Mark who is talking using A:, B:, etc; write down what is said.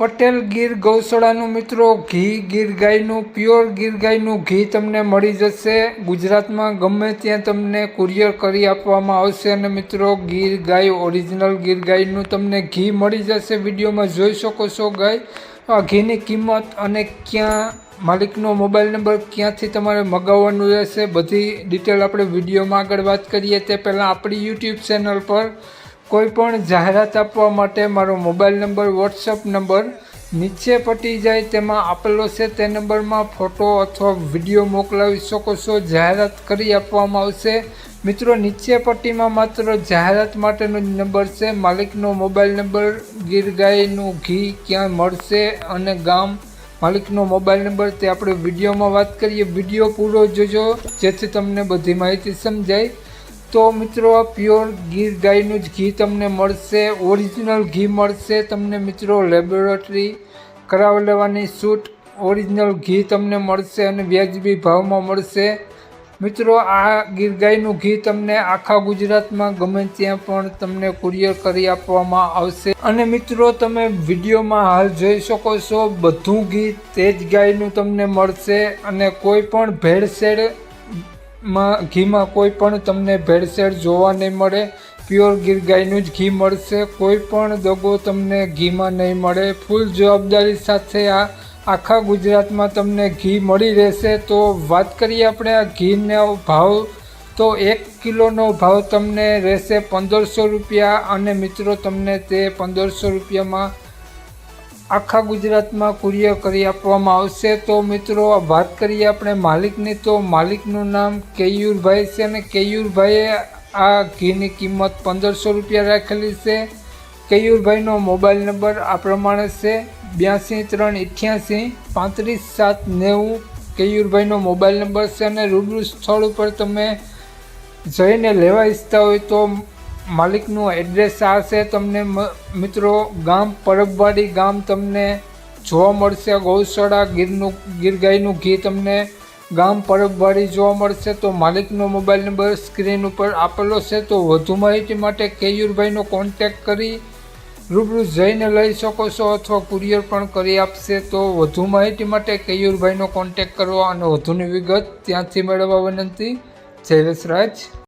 A: પટેલ ગીર ગૌશાળાનું મિત્રો, ઘી ગીર ગાયનું, પ્યોર ગીર ગાયનું ઘી તમને મળી જશે. ગુજરાતમાં ગમે ત્યાં તમને કુરિયર કરી આપવામાં આવશે અને મિત્રો, ગીર ગાય, ઓરિજિનલ ગીર ગાયનું તમને ઘી મળી જશે. વિડીયોમાં જોઈ શકો છો ગાય. આ ઘીની કિંમત અને ક્યાં માલિકનો મોબાઈલ નંબર ક્યાંથી તમારે મગાવવાનું રહેશે, બધી ડિટેલ આપણે વિડીયોમાં આગળ વાત કરીએ. તે પહેલાં આપણી યુટ્યુબ ચેનલ પર કોઈ પણ જાહેરાત આપવા માટે મારો મોબાઈલ નંબર વોટ્સઅપ નંબર નીચે પટી જાય તેમાં આપેલો છે. તે નંબરમાં ફોટો અથવા વીડિયો મોકલાવી શકો છો. જાહેરાત કરી આપવામાં આવશે. મિત્રો, નીચે પટ્ટીમાં માત્ર જાહેરાત માટેનો જ નંબર છે. માલિકનો મોબાઈલ નંબર ગીર ગાયનું ઘી ક્યાં મળશે અને ગામ. માલિકનો મોબાઈલ નંબર, તે આપણે વિડીયોમાં વાત કરીએ. વીડિયો પૂરો જોજો, જેથી તમને બધી માહિતી સમજાય. તો મિત્રો પ્યોર ગીર ગાયનું જ ઘી તમને મળશે. ઓરિજિનલ ઘી મળશે તમને મિત્રો લેબોરેટરી કરાવી લેવાની છૂટ ઓરિજિનલ ઘી તમને મળશે અને વ્યાજબી ભાવમાં મળશે. મિત્રો, આ ગીર ગાયનું ઘી તમને આખા ગુજરાતમાં ગમે ત્યાં પણ તમને કુરિયર કરી આપવામાં આવશે. અને મિત્રો, તમે વિડીયોમાં હાલ જોઈ શકો છો, બધું ઘી તેજ ગાયનું તમને મળશે. અને કોઈ પણ ભેળસેળ માં ઘીમાં કોઈ પણ તમને ભેળસેળ જોવા નહીં મળે, પ્યોર ગીર ગાયનું જ ઘી મળશે. કોઈ પણ દગો તમને ઘીમાં નહીં મળે. ફૂલ જવાબદારી સાથે આ આખા ગુજરાતમાં તમને ઘી મળી રહેશે. તો વાત કરીએ આપણે આ ઘીનો ભાવ. તો એક કિલોનો ભાવ તમને રહેશે પંદરસો રૂપિયા અને મિત્રો, તમને તે પંદરસો રૂપિયામાં આખા ગુજરાતમાં કુરિયર કરી આપવામાં આવશે. તો મિત્રો વાત કરીએ આપણે માલિકની. તો માલિકનું નામ કેયુરભાઈ છે અને કેયુરભાઈએ આ ઘીની કિંમત પંદરસો રૂપિયા રાખેલી છે. કેયુરભાઈનો મોબાઈલ નંબર આ પ્રમાણે છે. બ્યાસી ત્રણ અઠ્યાસી પાંત્રીસ સાત નેવું કેયુરભાઈનો મોબાઈલ નંબર છે અને રૂબરૂ સ્થળ ઉપર તમે જઈને લેવા ઈચ્છતા હોય તો માલિકનું એડ્રેસ આ છે તમને મિત્રો, ગામ પરબવાડી ગામ તમને જોવા મળશે, ગૌશાળા ગીરનું ગીર ગાયનું ઘી તમને ગામ પરબવાડી જોવા મળશે, તો માલિકનો મોબાઈલ નંબર સ્ક્રીન ઉપર આપેલો છે, તો વધુ માહિતી માટે કેયુરભાઈનો કોન્ટેક કરી રૂબરૂ જઈને લઈ શકો છો અથવા કુરિયર પણ કરી આપશે, તો વધુ માહિતી માટે કેયુરભાઈનો કોન્ટેક કરવા અને વધુની વિગત ત્યાંથી મેળવવા વિનંતી. જય વસરાજ